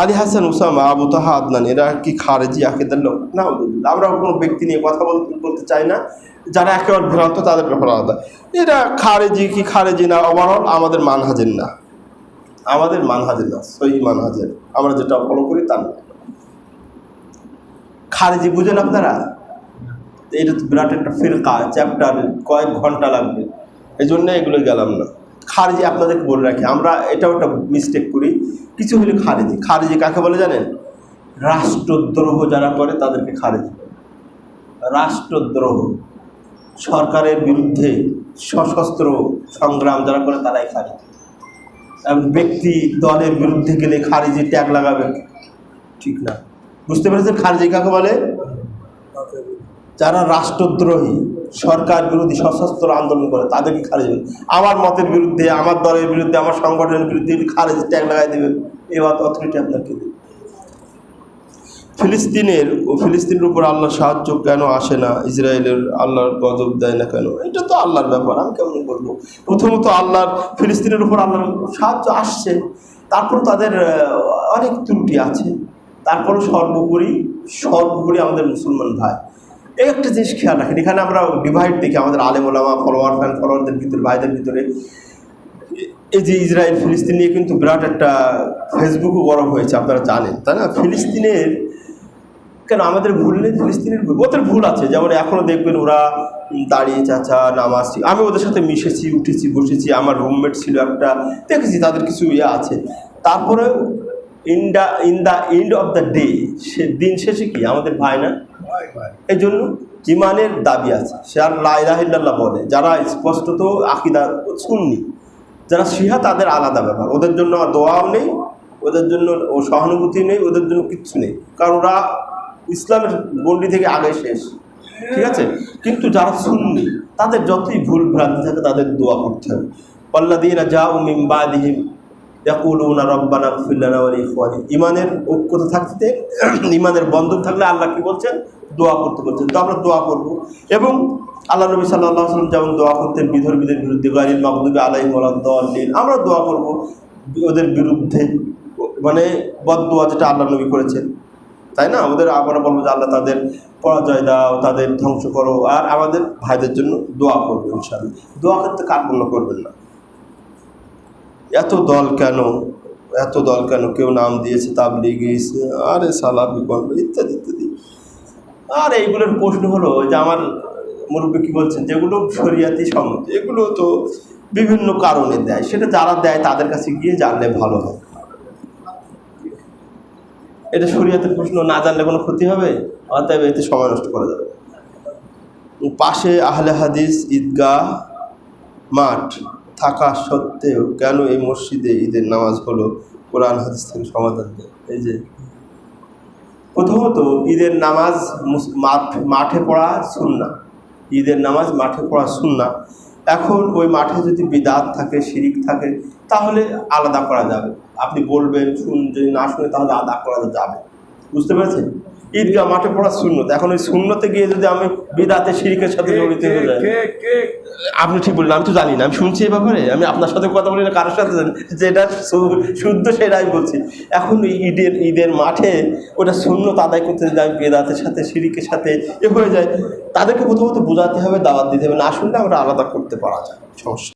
Ali Hasan, Osama, Abu তাহা, আদনান, এরা কি খারেজি আকিদার লোক? না আমরা কোনো ব্যক্তি নিয়ে কথা বলতে বলতে চাই না। যারা একেবারে ভ্রান্ত তাদের ব্যাপার আলাদা। এরা খারেজি কি খারেজি না ওভারঅল আমাদের মানহাজের না। আমাদের মানহাজের না সই মানহাজের। আমরা যেটা ফলো করি, তার খারেজি বুঝেন আপনারা? এটা তো বিরাট একটা ফিরকা চ্যাপ্টার কয়েক ঘণ্টা লাগবে। এই জন্য এগুলো গেলাম না। খারেজি আপনাদেরকে বলে রাখি, আমরা এটাও একটা মিস্টেক করি। কিছু হলে খারেজি। খারেজি কাকে বলে জানেন? রাষ্ট্রদ্রোহ যারা করে তাদেরকে খারেজি রাষ্ট্রদ্রোহ। সরকারের বিরুদ্ধে সশস্ত্র সংগ্রাম যারা করে তারাই খারেজি। এবং ব্যক্তি দলের বিরুদ্ধে গেলে খারিজি ট্যাগ লাগাবে। ঠিক না? বুঝতে পেরেছেন খারিজি কাকে বলে? যারা রাষ্ট্রদ্রোহী, সরকার বিরোধী, সশস্ত্র আন্দোলন করে, তাদেরকে খারিজ আমার মতের বিরুদ্ধে, আমার দলের বিরুদ্ধে, আমার সংগঠনের বিরুদ্ধে খারিজ ট্যাগ লাগাই দেবেন। এবার অথরিটি আপনাকে দেবে। ফিলিস্তিনের ও ফিলিস্তিনের উপর আল্লাহর সাহায্য কেন আসে না? ইসরায়েলের আল্লাহর গজব দেয় না কেন? এটা তো আল্লাহর ব্যাপার, আমি কেমন বলব? প্রথমত আল্লাহর, ফিলিস্তিনের উপর আল্লাহর সাহায্য আসছে, তারপর তাদের অনেক ত্রুটি আছে। তারপর সর্বোপরি সর্বোপরি আমাদের মুসলমান ভাই। এই একটা জিনিস খেয়াল রাখেন, এখানে আমরা ডিভাইড দেখি আমাদের ওলামা ফলোয়ার ফ্যান ফলোয়ারদের ভিতরে, ভাইদের ভিতরে। এই যে ইসরায়েল, ফিলিস্তিন নিয়ে কিন্তু বিরাট একটা ফেসবুকও গরম হয়েছে, আপনারা জানেন, তাই না? ফিলিস্তিনের, কেন আমাদের ভুল নেই? ফিলিস্তিনের ওদের ভুল আছে, যেমন এখনও দেখবেন ওরা দাঁড়িয়ে চাচা, নামাজ আমি ওদের সাথে মিশেছি, উঠেছি, বসেছি, আমার রুমমেট ছিল একটা, দেখেছি তাদের কিছু ইয়ে আছে। তারপরে in the in the end of the day সে দিন শেষে কি, আমাদের ভাই না? এই জন্য ইমানের দাবি আছে। সে আর লাইলাহিল্লাহ বলে। যারা স্পষ্টত আকিদা শুননি যারা সিহা তাদের আলাদা ব্যাপার। ওদের জন্য আর দোয়াও নেই, ওদের জন্য ও সহানুভূতি নেই, ওদের জন্য কিচ্ছু নেই। কারণ ওরা ইসলামের গণ্ডি থেকে আগে শেষ। ঠিক আছে? কিন্তু যারা শুননি তাদের যতই ভুল ভ্রান্তি থাকে, তাদের দোয়া করতে হবে। পল্লাদিনা যা ও মিম্বাদিহিম ইয়াকুলুনা রব্বানা ইমানের ঐক্যতা থাকতে ইমানের বন্ধন থাকলে আল্লাহ কি বলছেন? দোয়া করতে বলছেন। তো আমরা দোয়া করব। এবং আল্লাহ নবী সাল্লাহ সাল্লাম যেমন দোয়া করতেন, বিধর্মীদের বিরুদ্ধে গাড়ির মাহবুবী আলাই দলিন আমরা দোয়া করব ওদের বিরুদ্ধে। মানে বদোয়া যেটা আল্লাহ নবী করেছেন। তাই না? আমাদের আমরা বলব যে আল্লাহ তাদের পরাজয় দাও, তাদের ধ্বংস করো, আর আমাদের ভাইদের জন্য দোয়া করব ইনশাআল্লাহ। দোয়া করতে কার্পণ্য করবেন না? এত দল কেন? এত দল কেন? কেউ নাম দিয়েছে, তাবলিগি আরে সালাবি ইত্যাদি ইত্যাদি। আর এইগুলোর প্রশ্ন হলো যে আমার মুরব্বী কী বলছেন, যেগুলো শরিয়াতি সম্মত, এগুলো তো বিভিন্ন কারণে দেয়। সেটা যারা দেয় তাদের কাছে গিয়ে জানলে ভালো হয়। এটা শরিয়াতের প্রশ্ন, না জানলে কোনো ক্ষতি হবে? অতএব এতে সময় নষ্ট করা যাবে পাশে আহলে হাদিস ঈদগাহ মাঠ থাকা সত্ত্বেও কেন এই মসজিদে ঈদের নামাজ হলো? কোরআন হাদিস থেকে সমাধান দেয়। এই যে প্রথমত ঈদের নামাজ মাঠে পড়া সুন্না ঈদের নামাজ মাঠে পড়া সুন্না এখন ওই মাঠে যদি বিদাত থাকে, শিরিক থাকে, তাহলে আলাদা করা যাবে। আপনি বলবেন শুন, যদি না শুনে তাহলে আলাদা করা যাবে। বুঝতে পেরেছেন? ঈদগাহ মাঠে পড়া শূন্যত এখন ওই শূন্যতে গিয়ে যদি আমি বিদাতে শিরিকের সাথে জড়িত হয়ে যাই। আপনি ঠিক বললেন আমি তো জানি না আমি শুনছি এই ব্যাপারে। আমি আপনার সাথে কথা বলি না কারোর সাথে জানি যেটা শুদ্ধ সেটা আমি বলছি। এখন ওই ঈদের ঈদের মাঠে ওটা শূন্য আদায় করতে যদি আমি বেদাতের সাথে শিরিকের সাথে এ হয়ে যায় তাদেরকে প্রথমত বোঝাতে হবে দাওয়াত দিতে হবে। না শুনলে আমরা আলাদা করতে পারা যায়। সমস্যা